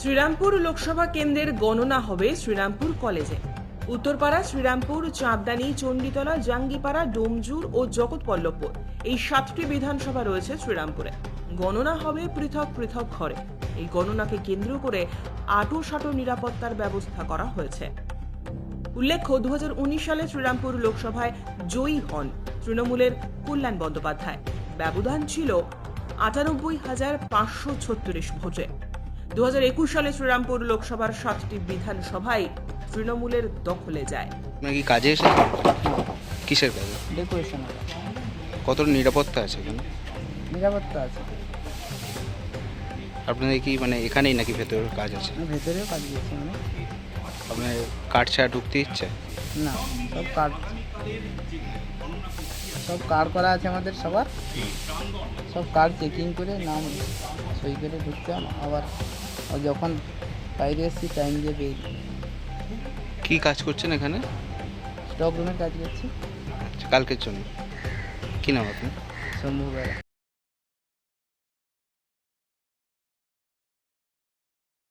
শ্রীরামপুর লোকসভা কেন্দ্রের গণনা হবে শ্রীরামপুর কলেজে। উত্তরপাড়া, শ্রীরামপুর, চাঁদদানি, চণ্ডীতলা, জাঙ্গিপাড়া, ডোমজুর ও জগৎপল্লভপুর। এই সাতটি বিধানসভা রয়েছে শ্রীরামপুরে। গণনা হবে পৃথক পৃথক ঘরে। এই গণনাকে কেন্দ্র করে আটো সাটো নিরাপত্তার ব্যবস্থা করা হয়েছে। উল্লেখ্য দু হাজার উনিশ সালে শ্রীরামপুর লোকসভায় জয়ী হন তৃণমূলের কল্যাণ বন্দ্যোপাধ্যায়। ব্যবধান ছিল আটানব্বই হাজার পাঁচশো ছত্রিশ ভোটে। দু হাজার একুশ সালে শ্রীরামপুর লোকসভার সাতটি বিধানসভায় তৃণমূলের দখলে যায়। আপনার কাজে এসে কিসের কাজে? ডেকোরেশন কত নিরাপত্তা আছে এখানে? নিরাপত্তা আছে। আপনাদের কি মানে এখানেই নাকি ভেতরের কাজ আছে? ভেতরেও কাজ করছি মানে আপনার কাঠ ছাড়া ঢুকতে ইচ্ছে? না সব কার্ড সব কার্ড করা আছে আমাদের সবার? সব কার্ড চেকিং করে নাম সই করে ঢুকতাম আবার যখন বাইরে এসেছি টাইম দিয়ে বেরিয়ে কি কাজ করছেন এখানে? স্টক রুমে কাজ করছি। আচ্ছা কালকের জন্য। কি নাম আপনি শম্ভু বেড়া